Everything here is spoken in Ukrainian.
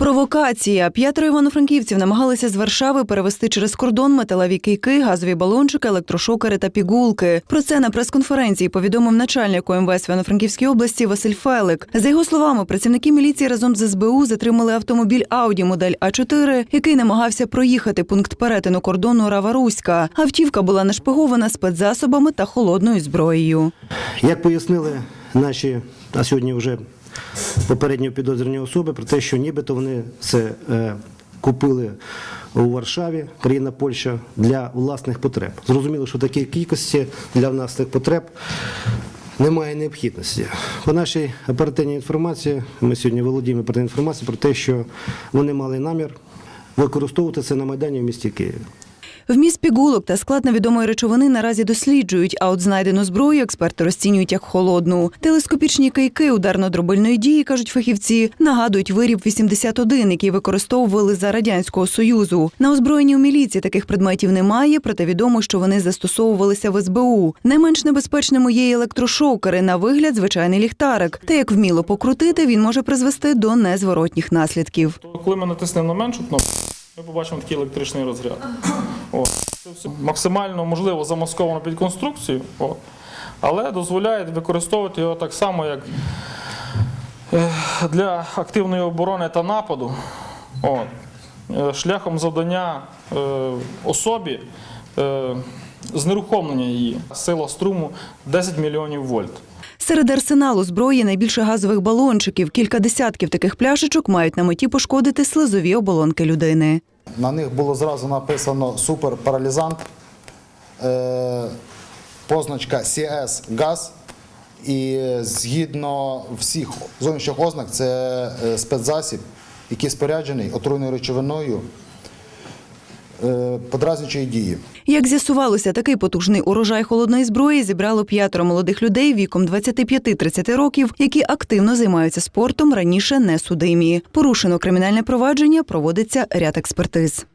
Провокація. П'ятеро івано-франківців намагалися з Варшави перевести через кордон металеві кийки, газові балончики, електрошокери та пігулки. Про це на прес-конференції повідомив начальник ОМВС Івано-Франківській області Василь Фелик. За його словами, працівники міліції разом з СБУ затримали автомобіль Ауді модель А4, який намагався проїхати пункт перетину кордону Рава-Руська. Автівка була нашпигована спецзасобами та холодною зброєю. Як пояснили наші, а сьогодні вже попередньо підозрювані особи, про те, що нібито вони це е, купили у Варшаві, країна Польща, для власних потреб. Зрозуміло, що такі кількості для власних потреб немає необхідності. По нашій оперативній інформації, ми сьогодні володіємо оперативною інформацією про те, що вони мали намір використовувати це на Майдані в місті Києві. Вміст пігулок та склад невідомої речовини наразі досліджують, а от знайдену зброю експерти розцінюють як холодну. Телескопічні кийки ударно-дробильної дії, кажуть фахівці, нагадують виріб 81, який використовували за радянського союзу. На озброєнні у міліції таких предметів немає, проте відомо, що вони застосовувалися в СБУ. Не менш небезпечними є електрошокери на вигляд звичайний ліхтарик. Та як вміло покрутити, він може призвести до незворотніх наслідків. Коли ми натиснемо на меншу кнопку, ми побачимо такий електричний розряд. От. Це все максимально можливо замасковано під конструкцію, от. але дозволяє використовувати його так само, як е, для активної оборони та нападу. От. Е, Шляхом завдання е, особі е, знерухомлення її. Сила струму 10 мільйонів вольт. Серед арсеналу зброї найбільше газових балончиків. Кілька десятків таких пляшечок мають на меті пошкодити слизові оболонки людини. На них було зразу написано суперпаралізант, е, позначка CS газ. І згідно всіх зовнішніх ознак, це е, спецзасіб, який споряджений отруйною речовиною е, подразнюючої дії. Як з'ясувалося, такий потужний урожай холодної зброї зібрало п'ятеро молодих людей віком 25-30 років, які активно займаються спортом, раніше не судимі. Порушено кримінальне провадження, проводиться ряд експертиз.